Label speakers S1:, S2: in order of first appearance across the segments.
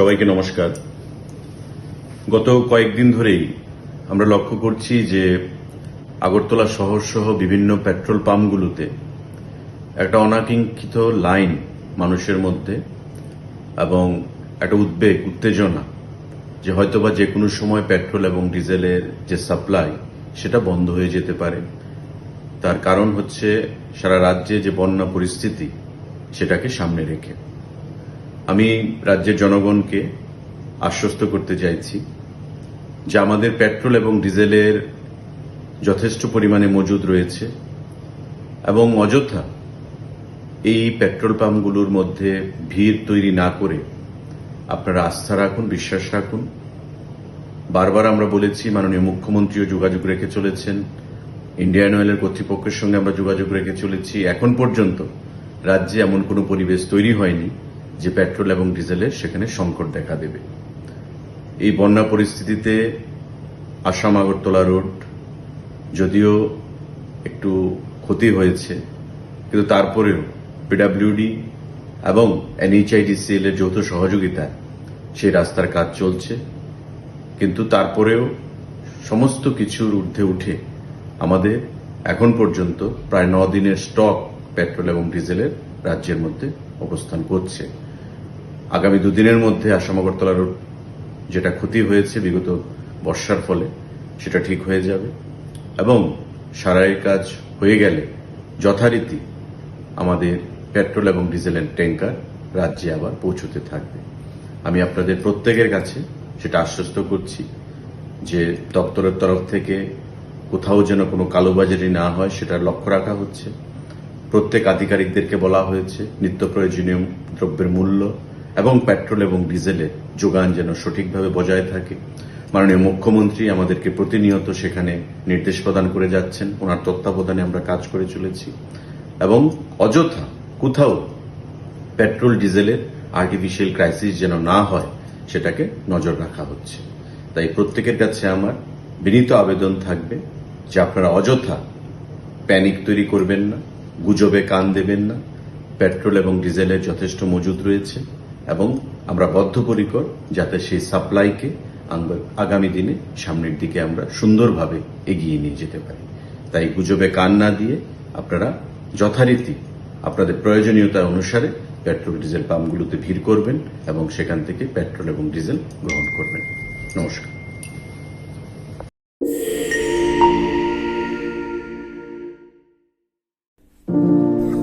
S1: সবাইকে নমস্কার। গত কয়েকদিন ধরেই আমরা লক্ষ্য করছি যে আগরতলা শহর সহ বিভিন্ন পেট্রোল পাম্পগুলোতে একটা অনাকাঙ্ক্ষিত লাইন মানুষের মধ্যে এবং একটা উদ্বেগ, উত্তেজনা যে হয়তোবা যে কোনো সময় পেট্রোল এবং ডিজেলের যে সাপ্লাই সেটা বন্ধ হয়ে যেতে পারে। তার কারণ হচ্ছে সারা রাজ্যে যে বন্যা পরিস্থিতি সেটাকে সামনে রেখে। আমি রাজ্যের জনগণকে আশ্বস্ত করতে চাইছি যে আমাদের পেট্রোল এবং ডিজেলের যথেষ্ট পরিমাণে মজুদ রয়েছে এবং অযথা এই পেট্রোল পাম্পগুলোর মধ্যে ভিড় তৈরি না করে আপনারা আস্থা রাখুন, বিশ্বাস রাখুন। বারবার আমরা বলেছি, মাননীয় মুখ্যমন্ত্রীও যোগাযোগ রেখে চলেছেন। ইন্ডিয়ান অয়েলের কর্তৃপক্ষের সঙ্গে আমরা যোগাযোগ রেখে চলেছি। এখন পর্যন্ত রাজ্যে এমন কোনো পরিবেশ তৈরি হয়নি। যে পেট্রোল এবং ডিজেলের সেখানে সংকট দেখা দেবে। এই বন্যা পরিস্থিতিতে আসাম আগরতলা রোড যদিও একটু ক্ষতি হয়েছে, কিন্তু তারপরেও পিডাব্লিউডি এবং এনএইচআইডিসিএল এর যৌথ সহযোগিতায় সেই রাস্তার কাজ চলছে, কিন্তু তারপরেও সমস্ত কিছুর ঊর্ধ্বে উঠে আমাদের এখন পর্যন্ত প্রায় ন দিনের স্টক পেট্রোল এবং ডিজেলের রাজ্যের মধ্যে অবস্থান করছে। আগামী দুদিনের মধ্যে আসাম আগরতলা রোড যেটা ক্ষতি হয়েছে বিগত বর্ষার ফলে, সেটা ঠিক হয়ে যাবে। এবং সারাই কাজ হয়ে গেলে যথারীতি আমাদের পেট্রোল এবং ডিজেলের ট্যাঙ্কার রাজ্যে আবার পৌঁছতে থাকবে। আমি আপনাদের প্রত্যেকের কাছে সেটা আশ্বস্ত করছি যে দপ্তরের তরফ থেকে কোথাও যেন কোনো কালোবাজারি না হয়, সেটা লক্ষ্য রাখা হচ্ছে। প্রত্যেক আধিকারিকদেরকে বলা হয়েছে, নিত্য প্রয়োজনীয় দ্রব্যের মূল্য এবং পেট্রোল এবং ডিজেলের যোগান যেন সঠিকভাবে বজায় থাকে। মাননীয় মুখ্যমন্ত্রী আমাদেরকে প্রতিনিয়ত সেখানে নির্দেশ প্রদান করে যাচ্ছেন। ওনার তত্ত্বাবধানে আমরা কাজ করে চলেছি। এবং অযথা কোথাও পেট্রোল, ডিজেলের আর্টিফিশিয়াল ক্রাইসিস যেন না হয়, সেটাকে নজর রাখা হচ্ছে। তাই প্রত্যেকের কাছে আমার বিনীত আবেদন থাকবে যে আপনারা অযথা প্যানিক তৈরি করবেন না, গুজবে কান দেবেন না। পেট্রোল এবং ডিজেলের যথেষ্ট মজুদ রয়েছে। এবং আমরা বদ্ধপরিকর যাতে সেই সাপ্লাইকে আগামী দিনে সামনের দিকে আমরা সুন্দরভাবে এগিয়ে নিয়ে যেতে পারি। তাই গুজবে কান না দিয়ে আপনারা যথারীতি আপনাদের প্রয়োজনীয়তা অনুসারে পেট্রোল ডিজেল পাম্পগুলোতে ভিড় করবেন এবং সেখান থেকে পেট্রোল এবং ডিজেল গ্রহণ করবেন। নমস্কার।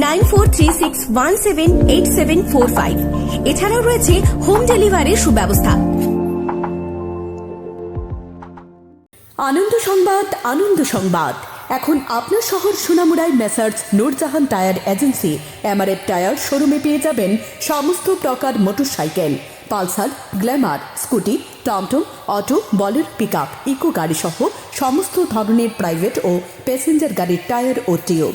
S2: nine four three six one seven eight seven four five. এছাড়াও রয়েছে হোম ডেলিভারির সুব্যবস্থা।
S3: আনন্দ সংবাদ আনন্দ সংবাদ। এখন আপনার শহর সোনামুড়ায় messrs Nurjahan tyre agency. MRF tyre শোরুমে পেয়ে যাবেন সমস্ত প্রকার মোটরসাইকেল। পালসার, গ্ল্যামার, স্কুটি, টমটম, অটো, বলের পিক আপ ইকো গাড়ি সহ সমস্ত ধরনের প্রাইভেট ও প্যাসেঞ্জার গাড়ির টায়ার ও টিউব